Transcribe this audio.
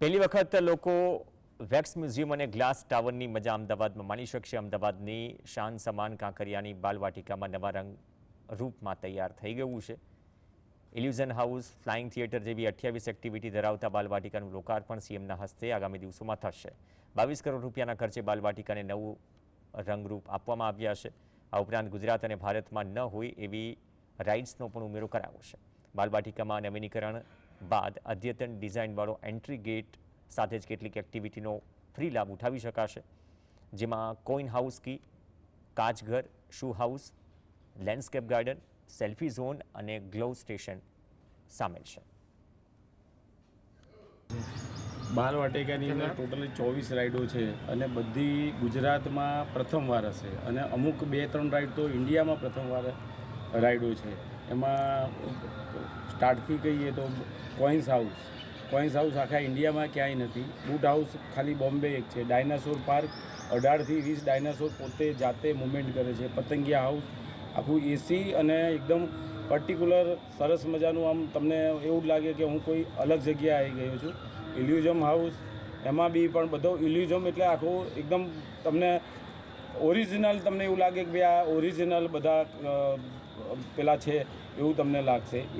પહેલી વખત લોકો વેક્સ મ્યુઝિયમ અને ગ્લાસ ટાવરની મજા અમદાવાદમાં માણી શકશે. અમદાવાદની શાન સમાન કાંકરિયાની બાલવાટિકામાં નવા રંગ રૂપમાં તૈયાર થઈ ગયું છે. ઇલ્યુઝન હાઉસ ફ્લાઇંગ થિયેટર જેવી અઠ્યાવીસ એક્ટિવિટી ધરાવતા બાલવાટિકાનું લોકાર્પણ સીએમના હસ્તે આગામી દિવસોમાં થશે. બાવીસ કરોડ રૂપિયાના ખર્ચે બાલવાટિકાને નવું રંગરૂપ આપવામાં આવ્યા છે. આ ઉપરાંત ગુજરાત અને ભારતમાં ન હોય એવી રાઇડ્સનો પણ ઉમેરો કરાયો છે. બાલવાટિકામાં નવીનીકરણ બાદ અદ્યતન ડિઝાઇનવાળો એન્ટ્રી ગેટ સાથે જ કેટલીક એક્ટિવિટીનો ફ્રી લાભ ઉઠાવી શકાશે. જેમાં કોઈન હાઉસ કી કાચઘર shoe house landscape garden selfie zone અને ગ્લોવ સ્ટેશન સામેલ છે. બાલવાટિકાની અંદર ટોટલી ચોવીસ રાઇડો છે અને બધી ગુજરાતમાં પ્રથમવાર હશે. અને અમુક બે ત્રણ રાઇડ તો ઇન્ડિયામાં પ્રથમવાર રાઇડો છે. એમાં સ્ટાર્ટથી કહીએ તો કોઇન્સ હાઉસ કોઇન્સ હાઉસ આખા ઇન્ડિયામાં ક્યાંય નથી. બૂટ હાઉસ ખાલી બોમ્બે એક છે. ડાયનાસોર પાર્ક અઢારથી વીસ ડાયનાસોર પોતે જાતે મુવમેન્ટ કરે છે. પતંગિયા હાઉસ આખું એસી અને એકદમ પર્ટિક્યુલર સરસ મજાનું આમ તમને એવું જ લાગે કે હું કોઈ અલગ જગ્યાએ આવી ગયો છું. ઇલ્યુઝમ હાઉસ એમાં બી પણ બધો ઇલ્યુઝમ એટલે આખું એકદમ તમને ઓરિજિનલ તમને એવું લાગે કે ભાઈ આ ઓરિજિનલ બધા પેલા છે એવું તમને લાગશે.